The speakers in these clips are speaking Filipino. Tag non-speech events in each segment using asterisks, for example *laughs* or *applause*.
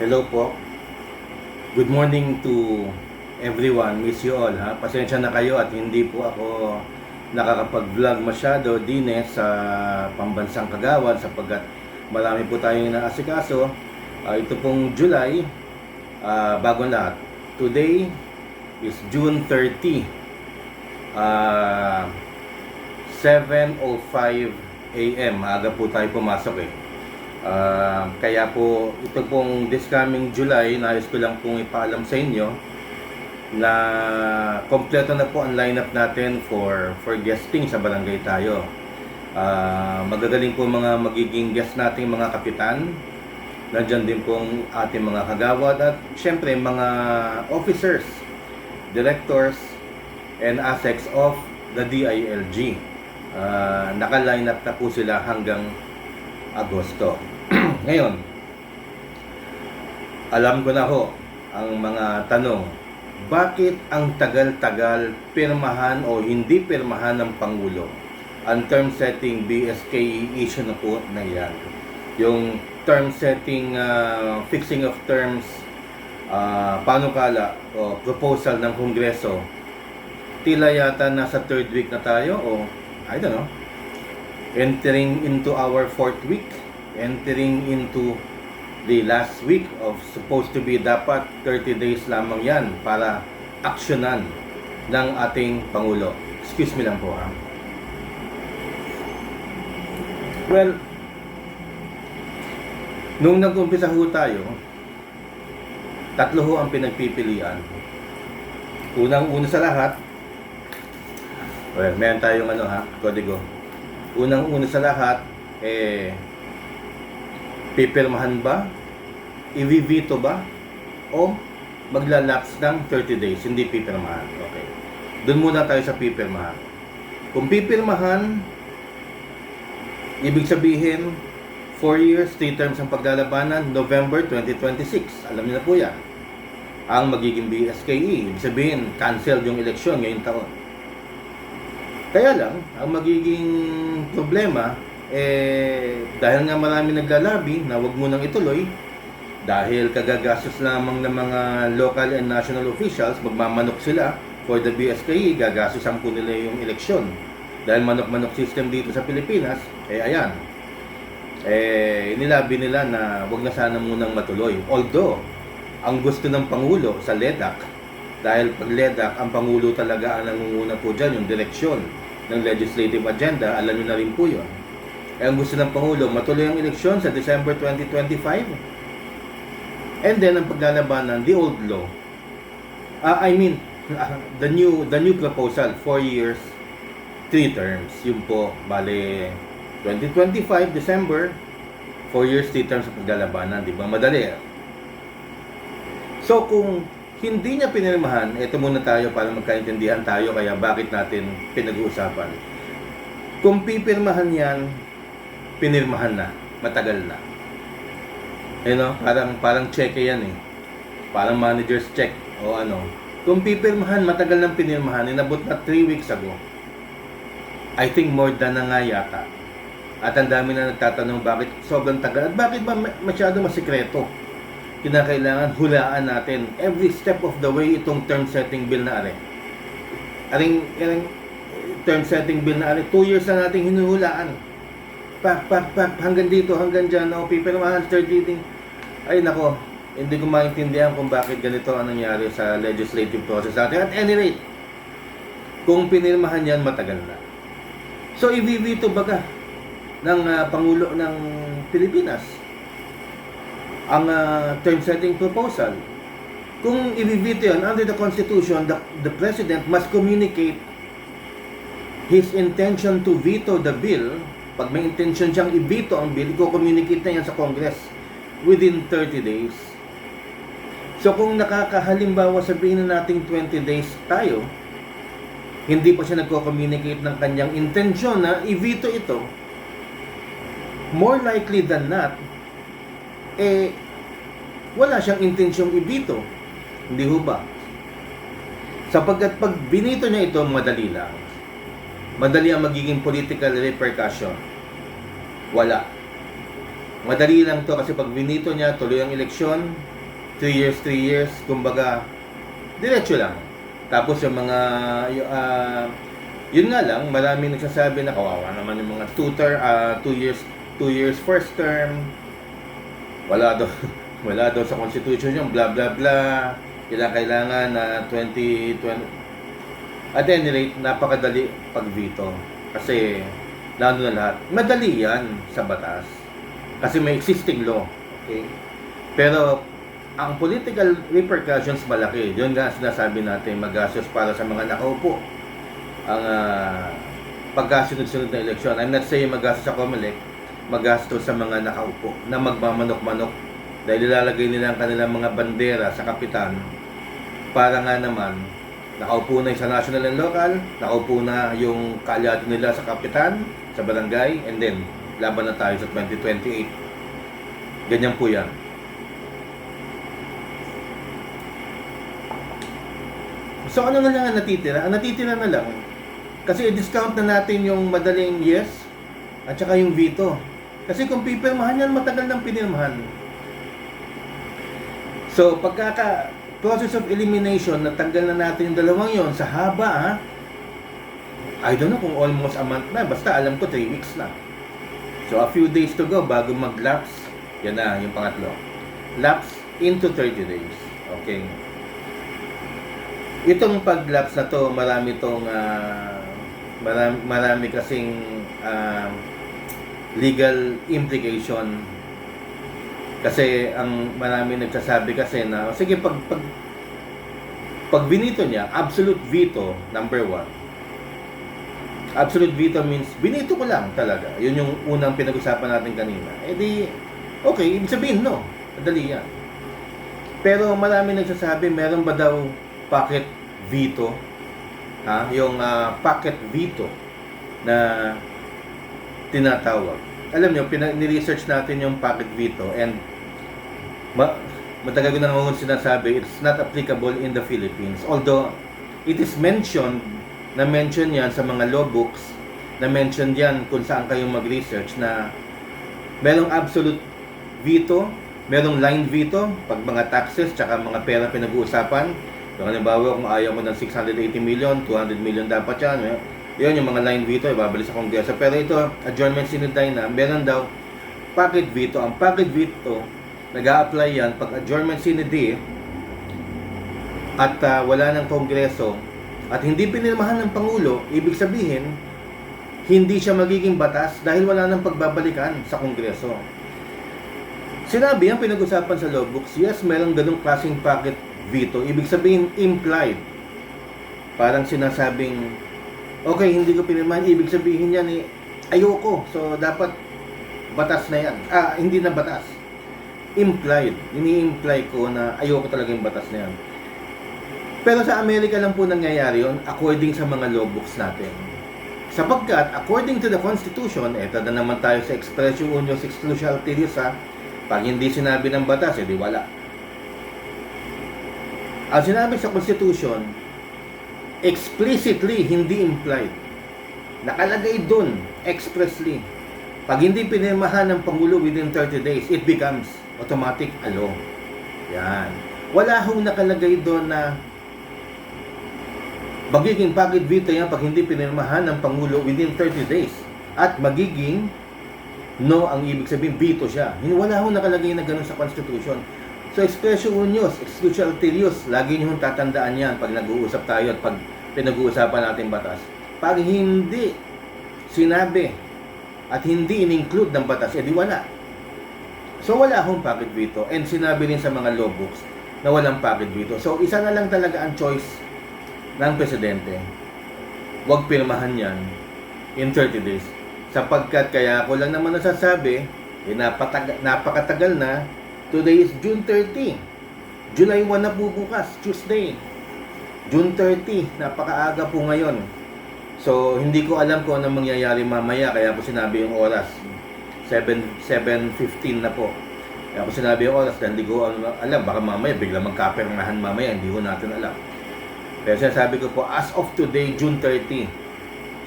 Hello po. Good morning to everyone. Miss you all ha. Pasensya na kayo at hindi po ako nakakapag-vlog masyado din eh sa pambansang kagawan sapagkat marami po tayong inaasikaso. Ah, ito pong July, ah, bago lahat. Today is June 30. Ah, 7.05 a.m. Maaga po tayo pumasok eh. Ah, kaya po ito pong this coming July, nais ko lang pong ipaalam sa inyo na kompleto na po ang lineup natin for for guesting sa barangay tayo. Ah, magagaling po mga magiging guest nating mga kapitan. Nandiyan din pong ating mga kagawad at syempre mga officers, directors, and ASECs of the DILG. Ah, naka-line up na po sila hanggang Agosto. Ngayon, alam ko na ho ang mga tanong. Bakit ang tagal-tagal pirmahan o hindi pirmahan ng Pangulo? Ang term setting BSKE issue na po na yan. Yung term setting, ah, fixing of terms, uh, panukala o proposal ng Kongreso, tila yata nasa third week na tayo o I don't know, entering into our fourth week, entering into the last week of supposed to be dapat 30 days lamang yan para aksyonan ng ating Pangulo. Excuse me lang po ha. Well, nung nag-umpisa ho tayo, tatlo ho ang pinagpipilian. Unang-una sa lahat, well, meron tayong ano ha, kodigo. Unang-una sa lahat, eh, pipirmahan ba? I-veto ba? O maglalapse ng 30 days, hindi pipirmahan. Okay. Doon muna tayo sa pipirmahan. Kung pipirmahan, ibig sabihin, 4 years, 3 terms ang paglalabanan, November 2026. Alam niyo na po yan. Ang magiging BSKE. Ibig sabihin, cancel yung eleksyon ngayong taon. Kaya lang, ang magiging problema, eh, dahil nga marami naglalabi na wag mo nang ituloy, dahil kagagastos lamang ng mga local and national officials, magmamanok sila for the BSKE, gagastosan po nila yung eleksyon. Dahil manok-manok system dito sa Pilipinas, eh ayan, eh, nilabi nila na wag na sana munang matuloy. Although, ang gusto ng Pangulo sa LEDAC, dahil pag LEDAC, ang Pangulo talaga ang nangunguna po dyan, yung direksyon ng legislative agenda, alam niyo na rin po yun. Ang gusto ng Pangulo, matuloy ang eleksyon sa December 2025. And then, ang paglalabanan, the old law. Ah, I mean, *laughs* the new the new proposal, 4 years, 3 terms. Yun po, bale, 2025, December, 4 years, 3 terms sa paglalabanan. Di ba? Madali. So, kung hindi niya pinirmahan, ito muna tayo para magkaintindihan tayo kaya bakit natin pinag-uusapan. Kung pipirmahan yan, pinirmahan na, matagal na. You know, parang, parang check yan eh. Parang manager's check o ano. Kung pipirmahan, matagal nang pinirmahan, inabot na 3 weeks ago. I think more than na nga yata. At ang dami na nagtatanong bakit sobrang tagal at bakit ba ma- masyado masikreto. Kinakailangan hulaan natin every step of the way itong term setting bill na are. Aring, aring term setting bill na are, 2 years na nating hinuhulaan. Pak, pak, pak, hanggang dito, hanggang dyan, no, third reading. Ay nako, hindi ko maintindihan kung bakit ganito ang nangyari sa legislative process natin. At any rate, kung pinirmahan yan, matagal na. So, i-veto baga ng ah, Pangulo ng Pilipinas ang ah, term setting proposal. Kung i-veto yan, under the Constitution, the, the President must communicate his intention to veto the bill. Pag may intention siyang i-veto ang bill, i-communicate na yan sa Congress within 30 days. So kung nakakahalimbawa sabihin na nating 20 days tayo, hindi pa siya nagko-communicate ng kanyang intensyon na i-veto ito, more likely than not, eh, wala siyang intensyong i-veto. Hindi ho ba? Sapagkat pag binito niya ito, madali lang. Madali ang magiging political repercussion. Wala. Madali lang to kasi pag binito niya, tuloy ang eleksyon, 3 years, 3 years, kumbaga, diretso lang. Tapos yung mga, ah, yun nga lang, maraming nagsasabi na kawawa naman yung mga 2 ter, 2 years, 2 years first term, wala daw, *laughs* wala daw sa constitution yung blah blah blah, kailangan kailangan na 2020, at any rate, napakadali pag veto. Kasi, lalo na lahat, madali yan sa batas. Kasi may existing law. Okay? Pero, ang political repercussions malaki. Yun nga sinasabi natin, magastos para sa mga nakaupo. Ang uh, pagkasunod-sunod na eleksyon. I'm not saying magastos sa COMELEC, magastos sa mga nakaupo na magmamanok-manok dahil ilalagay nila ang kanilang mga bandera sa kapitan para nga naman nakaupo na yung sa national and local, nakaupo na yung kaalyado nila sa kapitan, sa barangay, and then laban na tayo sa 2028. Ganyan po yan. So ano na lang ang natitira? Ang natitira na lang, kasi i-discount na natin yung madaling yes at saka yung veto. Kasi kung pipirmahan yan, matagal nang pinirmahan. So pagkaka process of elimination, natanggal na natin yung dalawang yon sa haba ha. I don't know kung almost a month na, basta alam ko 3 weeks na. So a few days to go bago mag-lapse, yan na yung pangatlo. Lapse into 30 days. Okay. Itong pag-lapse na to, marami tong ah, marami, marami kasing ah, legal implication kasi ang marami nagsasabi kasi na sige pag pag pag binito niya, absolute veto number one. Absolute veto means binito ko lang talaga. Yun yung unang pinag-usapan natin kanina. Eh di okay, ibig sabihin no. Madali yan. Pero marami nagsasabi meron ba daw pocket veto? Ha? Yung ah, pocket veto na tinatawag. Alam nyo, pina- ni-research natin yung pocket veto and ma matagal ko na naman sinasabi, it's not applicable in the Philippines. Although, it is mentioned, na-mention yan sa mga law books, na-mention yan kung saan kayo mag-research na merong absolute veto, merong line veto, pag mga taxes, tsaka mga pera pinag-uusapan. So, halimbawa, kung ayaw mo ng 680 million, 200 million dapat yan. Eh. Yun yung mga line veto, ibabalik sa Kongreso. Pero ito, adjournment sinunday na, meron daw pocket veto. Ang pocket veto, nag apply yan pag adjournment sinunday at ah, wala ng Kongreso at hindi pinirmahan ng Pangulo, ibig sabihin, hindi siya magiging batas dahil wala nang pagbabalikan sa Kongreso. Sinabi ang pinag-usapan sa law books, yes, merong ganong klaseng pocket veto. Ibig sabihin, implied. Parang sinasabing, okay, hindi ko pinirmahan. Ibig sabihin yan, eh, ayoko. So, dapat batas na yan. Ah, hindi na batas. Implied. Ini-imply ko na ayoko talaga yung batas na yan. Pero sa Amerika lang po nangyayari yun according sa mga law books natin. Sapagkat, according to the Constitution, eto na naman tayo sa expressio unios exclusio altius ha, pag hindi sinabi ng batas, edi wala. Ang sinabi sa Constitution, explicitly, hindi implied. Nakalagay dun, expressly. Pag hindi pinirmahan ng Pangulo within 30 days, it becomes automatic a law. Yan. Wala hong nakalagay doon na magiging pocket veto yan pag hindi pinirmahan ng Pangulo within 30 days. At magiging no ang ibig sabihin, veto siya. Wala hong nakalagay na ganun sa Constitution. So, expression unios, exclusion ulterius, lagi nyo tatandaan yan pag nag-uusap tayo at pag pinag-uusapan natin batas. Pag hindi sinabi at hindi in-include ng batas, edi wala. So, wala hong pocket veto. And sinabi rin sa mga law books na walang pocket veto. So, isa na lang talaga ang choice ng presidente. Huwag pirmahan yan in 30 days. Sapagkat kaya ako lang naman nasasabi, eh, napatag- napakatagal na, today is June 30. July 1 na po bukas, Tuesday. June 30, napakaaga po ngayon. So, hindi ko alam kung anong mangyayari mamaya, kaya po sinabi yung oras. 7, 7.15 na po. Kaya po sinabi yung oras, hindi ko alam, baka mamaya bigla magkapirmahan mamaya, hindi ko natin alam. Pero sinasabi ko po, as of today, June 30,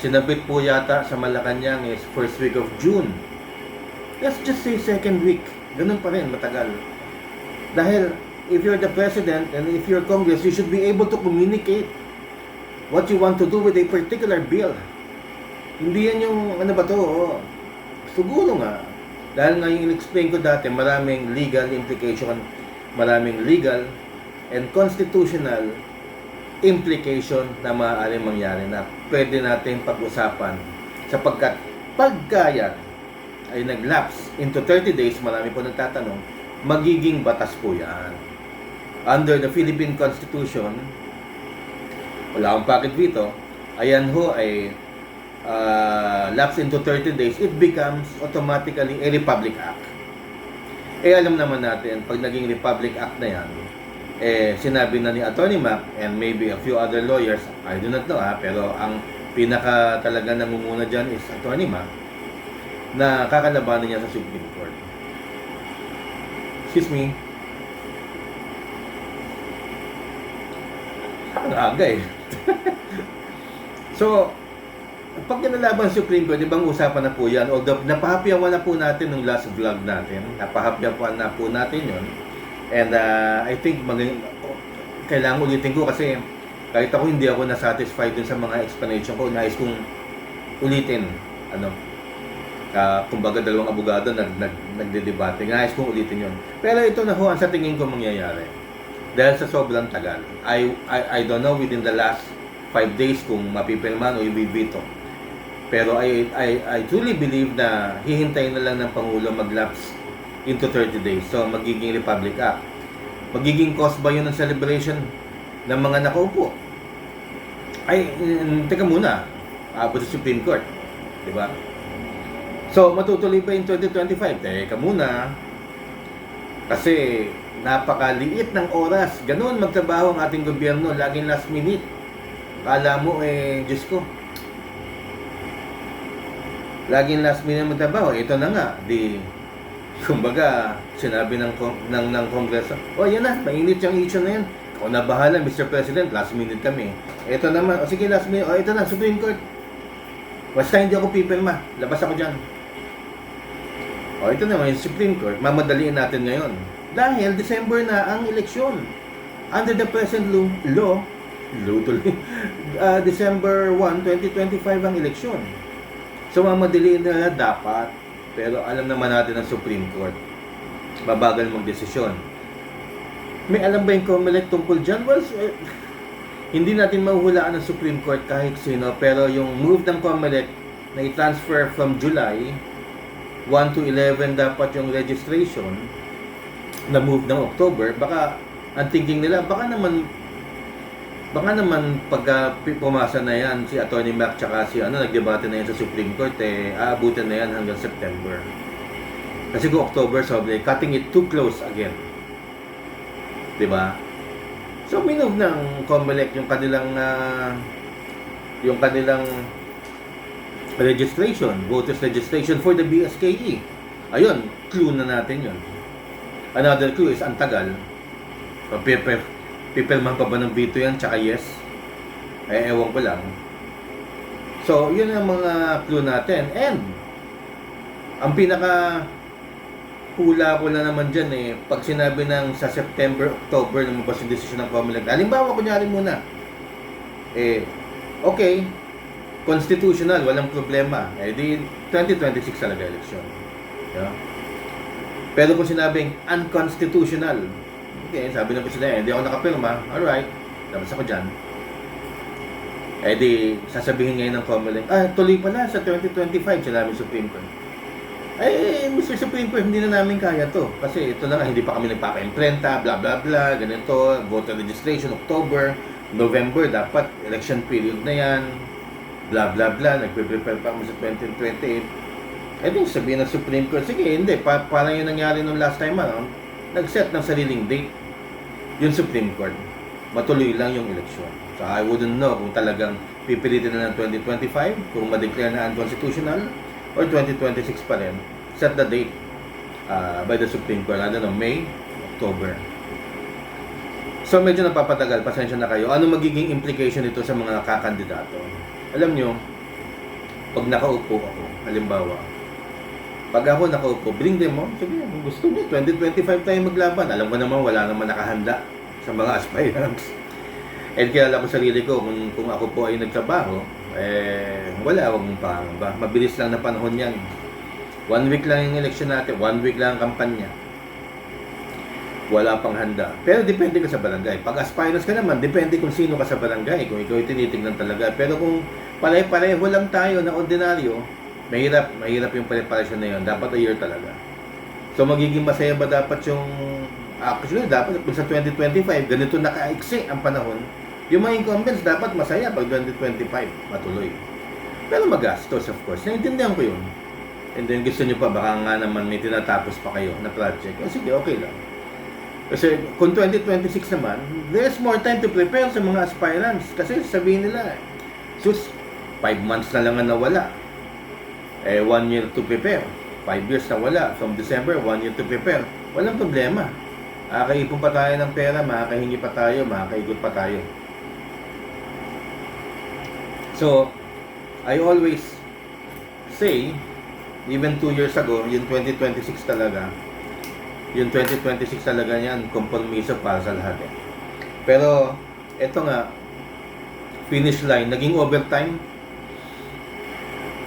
sinabit po yata sa Malacanang is first week of June. let's just say second week. Ganun pa rin, matagal. Dahil, if you're the president and if you're Congress, you should be able to communicate what you want to do with a particular bill. Hindi yan yung, ano ba to, oh. siguro nga, dahil nga yung in-explain ko dati, maraming legal implication, maraming legal and constitutional implication na maaaring mangyari na pwede natin pag-usapan sapagkat pagka yan ay nag-lapse into 30 days, marami po nagtatanong, magiging batas po yan. Under the Philippine Constitution, wala akong packet dito, ayan ho ay uh, lapse into 30 days, it becomes automatically a Republic Act. Eh alam naman natin, pag naging Republic Act na yan, eh sinabi na ni Attorney Mac and maybe a few other lawyers, I do not know ha, pero ang pinaka talaga nangunguna dyan is Attorney Mac, na kakalabanan niya sa Supreme Court. Excuse me. Ang aga eh. *laughs* so, pag kinalaban sa Supreme Court, ibang usapan na po yan. Although, napahapyawan na po natin nung last vlog natin. Napahapyawan na po natin yon And uh, I think maging, kailangan ulitin ko kasi kahit ako hindi ako na-satisfied dun sa mga explanation ko, nais kong ulitin. Ano, uh, kumbaga dalawang abogado nag, nag, nagdedebate. Nais kong ulitin yon Pero ito na ho ang sa tingin ko mangyayari. Dahil sa sobrang tagal. I, I, I don't know within the last 5 days kung mapipirman o ibibito. Pero I, I, I truly believe na hihintayin na lang ng Pangulo mag-lapse into 30 days. So, magiging Republic Act. Magiging cost ba yun ng celebration ng mga nakaupo? Ay, mm, teka muna. Abot sa Supreme Court. Di ba? So, matutuloy pa in 2025? Teka muna. Kasi, napakaliit ng oras. Ganun magtrabaho ang ating gobyerno. Laging last minute. Kala mo, eh, Diyos ko. Laging last minute magtrabaho. Ito na nga. Di, kumbaga, sinabi ng, ng, ng Kongreso, oh, yan na, mainit yung issue na yan. Ikaw na bahala, Mr. President, last minute kami. Ito naman, o oh, sige, last minute, oh, ito na, Supreme Court. Basta hindi ako pipirma, labas ako dyan. O, ito naman, yung Supreme Court, mamadaliin natin ngayon. Dahil December na ang eleksyon. Under the present law, law, tuloy, *laughs* uh, December 1, 2025 ang eleksyon. So, mamadaliin na dapat pero alam naman natin ng Supreme Court, mabagal magdesisyon. May alam ba yung COMELEC tungkol dyan? Well, eh, *laughs* hindi natin mahuhulaan ng Supreme Court kahit sino, pero yung move ng COMELEC na i-transfer from July 1 to 11 dapat yung registration na move ng October, baka ang thinking nila, baka naman baka naman pagka pumasa na yan si Attorney Mac tsaka si ano nagdebate na yan sa Supreme Court eh aabutin na yan hanggang September. Kasi kung October sobrang cutting it too close again. Ba so minove ng COMELEC yung kanilang uh, yung kanilang registration voters registration for the BSKE ayun clue na natin yun. Another clue is antagal paper pipirman pa ba ng veto yan? Tsaka yes. Eh ewan ko lang. So yun ang mga clue natin. And ang pinaka hula ko na naman dyan eh pag sinabi ng sa September, October lumabas yung decision ng Comelec. Halimbawa kunyari muna. Eh okay constitutional walang problema eh di 2026 talaga election yeah? pero kung sinabing unconstitutional Okay, sabi ng presidente, hindi ako nakapirma. Alright, labas ako dyan. Eh di, sasabihin ngayon ng Comelec, ah, tuloy pala sa 2025, sinabi Supreme Court. Eh, Mr. Supreme Court, hindi na namin kaya to. Kasi ito na nga, hindi pa kami nagpapa-imprenta, bla bla bla, ganito, voter registration, October, November, dapat election period na yan, bla bla bla, nagpe-prepare pa kami sa 2028. Eh di, sabihin ng Supreme Court, sige, hindi, pa parang yung nangyari nung last time, ano, nag-set ng sariling date yung Supreme Court. Matuloy lang yung eleksyon. So I wouldn't know kung talagang pipilitin na ng 2025, kung ma-declare na unconstitutional, or 2026 pa rin. Set the date uh, by the Supreme Court. I don't know, May, October. So medyo napapatagal, pasensya na kayo. Ano magiging implication nito sa mga kakandidato? Alam nyo, pag nakaupo ako, halimbawa, Pag ako nakaupo, bring them on. Kung gusto niyo, 2025 tayo maglaban. Alam ko naman, wala naman nakahanda sa mga *laughs* aspirants. And kilala ko sarili ko, kung, kung ako po ay nagtrabaho, eh, wala akong pangamba. Mabilis lang na panahon yan. One week lang yung election natin, one week lang ang kampanya. Wala pang handa. Pero depende ka sa barangay. Pag aspirants ka naman, depende kung sino ka sa barangay, kung ikaw tinitignan talaga. Pero kung pare-pareho lang tayo na ordinaryo, mahirap, mahirap yung preparation na yun. Dapat a year talaga. So magiging masaya ba dapat yung actually dapat kung sa 2025 ganito nakaiksi ang panahon yung mga incumbents dapat masaya pag 2025 matuloy pero magastos of course naiintindihan ko yun and then gusto nyo pa baka nga naman may tinatapos pa kayo na project o sige okay lang kasi kung 2026 naman there's more time to prepare sa mga aspirants. Kasi sabihin nila sus 5 months na lang ang nawala. Eh 1 year to prepare. 5 years na wala. From December 1 year to prepare. Walang problema. Makakaipon pa tayo ng pera makakahingi pa tayo makakaigot pa tayo. So I always say even 2 years ago yung 2026 talaga yung 2026 talaga yan kompromiso para sa lahat eh. pero eto nga finish line naging overtime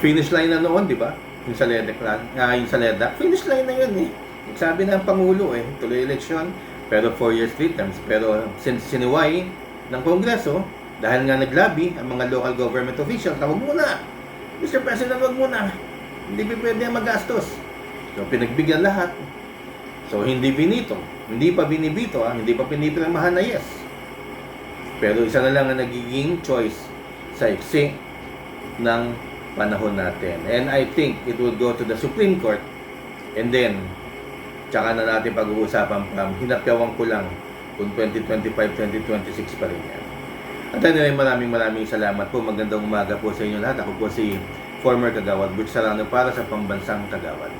finish line na noon, di ba? Yung sa LEDA, ah, yung sa LEDA, finish line na yun eh. Sabi ng Pangulo eh, tuloy eleksyon, pero 4 years, 3 terms. Pero since siniway ng Kongreso, dahil nga naglabi ang mga local government officials, na muna, Mr. President, huwag muna, hindi pwede ang magastos. So pinagbigyan lahat. So hindi binito, hindi pa binibito, ah, hindi pa pinipirmahan na yes. Pero isa na lang ang nagiging choice sa iksi ng panahon natin. And I think it would go to the Supreme Court and then tsaka na natin pag-uusapan from hinapyawan ko lang kung 2025, 2026 pa rin yan. At anyway, maraming maraming salamat po. Magandang umaga po sa inyo lahat. Ako po si former Kagawad Butch Sarano para sa Pambansang Kagawad.